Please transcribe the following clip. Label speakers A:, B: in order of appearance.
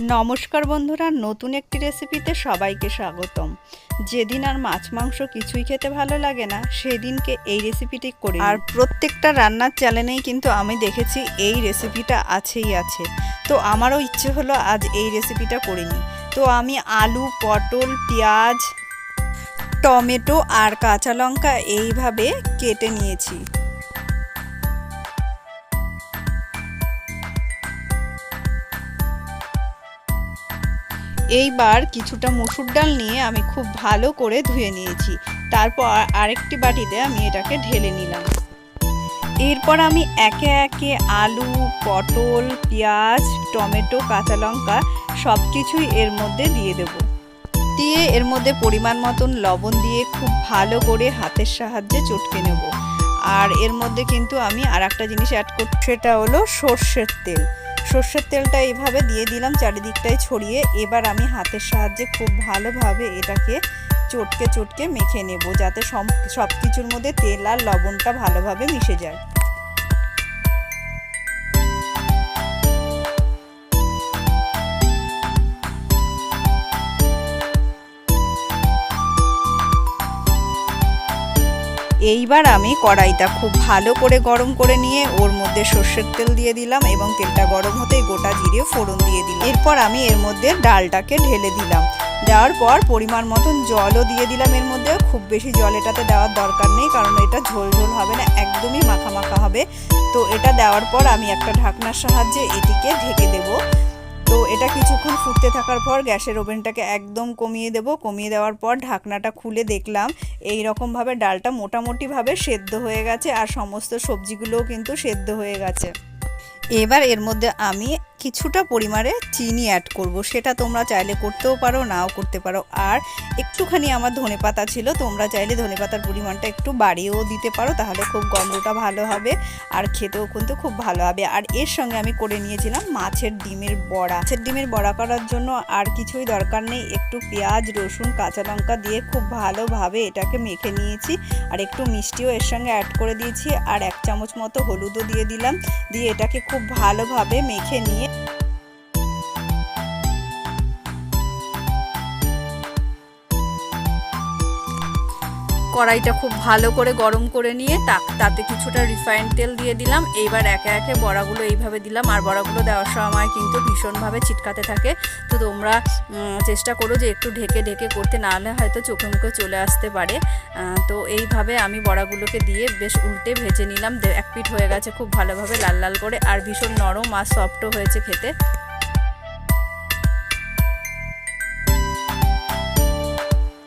A: নমস্কার বন্ধুরা, নতুন একটি রেসিপিতে সবাইকে স্বাগতম। যেদিন আর মাছ, মাংস কিছুই খেতে ভালো লাগে না, সেদিনকে এই রেসিপিটি করি আর প্রত্যেকটা রান্নার চ্যানেলেই কিন্তু আমি দেখেছি এই রেসিপিটা আছেই আছে। তো আমারও ইচ্ছে হলো আজ এই রেসিপিটা করে নিই। তো আমি আলু, পটল, পেঁয়াজ, টমেটো আর কাঁচা লঙ্কা এইভাবে কেটে নিয়েছি। এইবার কিছুটা মসুর ডাল নিয়ে আমি খুব ভালো করে ধুয়ে নিয়েছি। তারপর আরেকটি বাটিতে আমি এটাকে ঢেলে নিলাম। এরপর আমি একে একে আলু, পটল, পেঁয়াজ, টমেটো, কাঁচা লঙ্কা সব কিছুই এর মধ্যে দিয়ে দেব। দিয়ে এর মধ্যে পরিমাণ মতন লবণ দিয়ে খুব ভালো করে হাতের সাহায্যে চটকে নেব। আর এর মধ্যে কিন্তু আমি আর একটা জিনিস অ্যাড করছি সেটা হলো সর্ষের তেল। সর্ষের তেলটা এইভাবে দিয়ে দিলাম চারিদিকটায় ছড়িয়ে। এবার আমি হাতের সাহায্যে খুব ভালোভাবে এটাকে চটকে চটকে মেখে নেব, যাতে সব সব কিছুর মধ্যে তেল আর লবণটা ভালোভাবে মিশে যায়। এইবার আমি কড়াইটা খুব ভালো করে গরম করে নিয়ে ওর মধ্যে সর্ষের তেল দিয়ে দিলাম এবং তেলটা গরম হতেই গোটা জিরে ফোড়ন দিয়ে দিলাম। এরপর আমি এর মধ্যে ডালটাকে ঢেলে দিলাম। দেওয়ার পর পরিমাণ মতন জলও দিয়ে দিলাম এর মধ্যে। খুব বেশি জল এটাতে দেওয়ার দরকার নেই কারণ এটা ঝোল ঝোল হবে না, একদমই মাখা মাখা হবে। তো এটা দেওয়ার পর আমি একটা ঢাকনার সাহায্যে এটিকে ঢেকে কিছুক্ষণ ফুটতে থাকার পর গ্যাসের ওভেনটাকে একদম কমিয়ে দেব। কমিয়ে দেওয়ার পর ঢাকনাটা খুলে দেখলাম এই রকমভাবে ডালটা মোটামুটিভাবে সেদ্ধ হয়ে গেছে আর সমস্ত সবজিগুলোও কিন্তু সেদ্ধ হয়ে গেছে। এবার এর মধ্যে আমি কিছুটা পরিমাণে চিনি অ্যাড করব। সেটা তোমরা চাইলে করতেও পারো, নাও করতে পারো। আর একটুখানি আমার ধনে পাতা ছিল, তোমরা চাইলে ধনে পাতার পরিমাণটা একটু বাড়িয়েও দিতে পারো, তাহলে খুব গন্ধটা ভালো হবে আর খেতেও কিন্তু খুব ভালো হবে। আর এর সঙ্গে আমি করে নিয়েছিলাম মাছের ডিমের বড়া। মাছের ডিমের বড়া করার জন্য আর কিছুই দরকার নেই, একটু পেঁয়াজ, রসুন, কাঁচা লঙ্কা দিয়ে খুব ভালোভাবে এটাকে মেখে নিয়েছি। আর একটু মিষ্টিও এর সঙ্গে অ্যাড করে দিয়েছি। আর এক চামচ মতো হলুদও দিয়ে দিলাম। দিয়ে এটাকে খুব ভালোভাবে মেখে নিয়ে you কড়াইটা খুব ভালো করে গরম করে নিয়ে তাতে কিছুটা রিফাইন্ড তেল দিয়ে দিলাম। এইবার একে একে বড়াগুলো এইভাবে দিলাম। আর বড়াগুলো দেওয়ার সময় কিন্তু ভীষণভাবে ছিটকাতে থাকে। তো তোমরা চেষ্টা করো যে একটু ঢেকে ঢেকে করতে, না হলে হয়তো চোখে মুখে চলে আসতে পারে। তো এইভাবে আমি বড়াগুলোকে দিয়ে বেশ উল্টে ভেজে নিলাম। এক পিঠ হয়ে গেছে খুব ভালোভাবে লাল লাল করে। আর ভীষণ নরম আর সফটও হয়েছে খেতে।